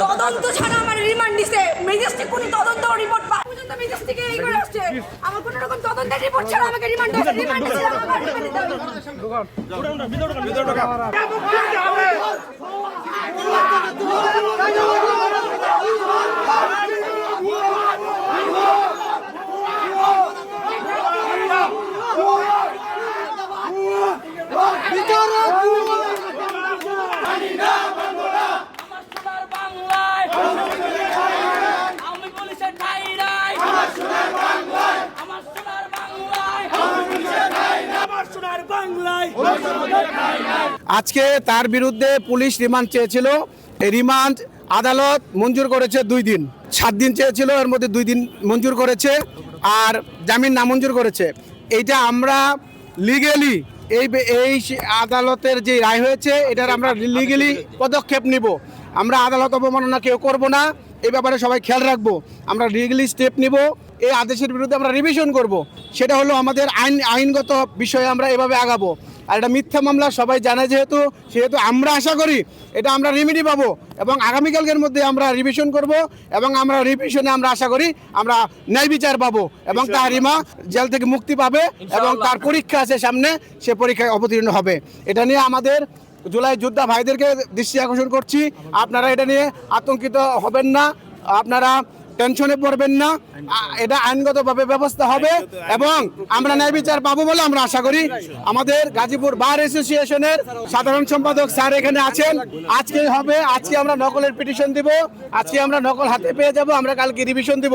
তদন্ত ছাড়া আমার রিমান্ড দিছে মেজেস্টিক কোনো তদন্ত রিপোর্ট পায় পর্যন্ত ম্যাজিস্ট্রেট এই করে আসছে আমার কোনো রকম তদন্তের রিপোর্ট ছাড়া আমাকে রিমান্ড রিমান্ড দিছে আমার ভিতরে ফেলে ভিতরে আমার আজকে তার বিরুদ্ধে পুলিশ রিমান্ড চেয়েছিল। রিমান্ড আদালত মঞ্জুর করেছে দুই দিন। সাত দিন চেয়েছিল, এর মধ্যে দুই দিন মঞ্জুর করেছে আর জামিন নামঞ্জুর করেছে। এইটা আমরা লিগেলি এই এই আদালতের যে রায় হয়েছে, এটার আমরা লিগেলি পদক্ষেপ নিব। আমরা আদালত অবমাননা কেউ করব না এই ব্যাপারে সবাই খেয়াল রাখব। আমরা লিগেলি স্টেপ নিব, এই আদেশের বিরুদ্ধে আমরা রিভিশন করব। সেটা হলো আমাদের আইন আইনগত বিষয়ে আমরা এভাবে আগাবো। আর এটা মিথ্যা মামলা সবাই জানে যেহেতু সেহেতু আমরা আশা করি এটা আমরা রেমেডি পাবো এবং আগামীকালকের মধ্যে আমরা রিভিশন করব এবং আমরা রিভিশনে আমরা আশা করি আমরা ন্যায় বিচার পাবো এবং তার রিমা জেল থেকে মুক্তি পাবে এবং তার পরীক্ষা আছে সামনে সে পরীক্ষায় অবতীর্ণ হবে। এটা নিয়ে আমাদের জুলাই যোদ্ধা ভাইদেরকে দৃষ্টি আকর্ষণ করছি। আপনারা এটা নিয়ে আতঙ্কিত হবেন না। আপনারা টেনশনে পড়বেন না। এটা আইনগতভাবে ব্যবস্থা হবে এবং আমরা ন্যায় বিচার পাবো বলে আমরা আশা করি। আমাদের গাজীপুর বার অ্যাসোসিয়েশনের সাধারণ সম্পাদক স্যার এখানে আছেন। আজকে হবে, আজকে আমরা নকলের পিটিশন দিব। আজকে আমরা নকল হাতে পেয়ে যাব, আমরা কালকে রিভিশন দিব।